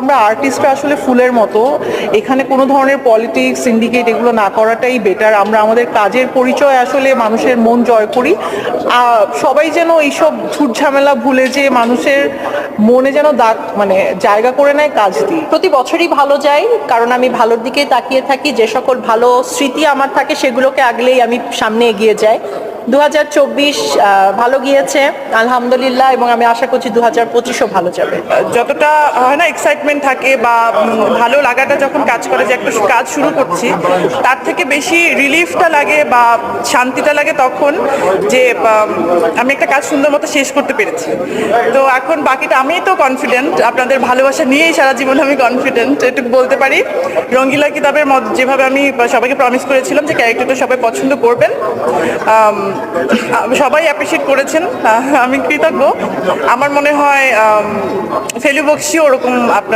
আমরা আর্টিস্টরা আসলে ফুলের মতো। এখানে কোনো ধরনের পলিটিক্স সিন্ডিকেট এগুলো না করাটাই বেটার আমরা আমাদের কাজের পরিচয় আসলে মানুষের মন জয় করি। সবাই যেন এইসব ঝুট ঝামেলা ভুলে যে মানুষের মনে যেন দাগ মানে জায়গা করে নেয় কাজ দিই প্রতি বছরই ভালো যায় কারণ আমি ভালোর দিকে তাকিয়ে থাকি। যে সকল ভালো স্মৃতি আমার থাকে, সেগুলোকে আগলেই আমি সামনে এগিয়ে যাই। দু হাজার চব্বিশ ভালো গিয়েছে, আলহামদুলিল্লাহ, এবং আমি আশা করছি দু হাজার পঁচিশও ভালো যাবে। যতটা হয় না এক্সাইটমেন্ট থাকে বা ভালো লাগাটা যখন কাজ করে, যে একটা কাজ শুরু করছি, তার থেকে বেশি রিলিফটা লাগে বা শান্তিটা লাগে তখন যে আমি একটা কাজ সুন্দর মতো শেষ করতে পেরেছি। তো এখন বাকিটা আমি তো কনফিডেন্ট আপনাদের ভালোবাসা নিয়েই সারা জীবন আমি কনফিডেন্ট এটুকু বলতে পারি। রঙ্গিলা কিতাবের যেভাবে আমি সবাইকে প্রমিস করেছিলাম যে ক্যারেক্টারটা সবাই পছন্দ করবেন। সবাই অ্যাপ্রিসিয়েট করেছেন। আমি কৃতজ্ঞ। আমার মনে হয় ফেলু বক্সিও ওরকম আপনার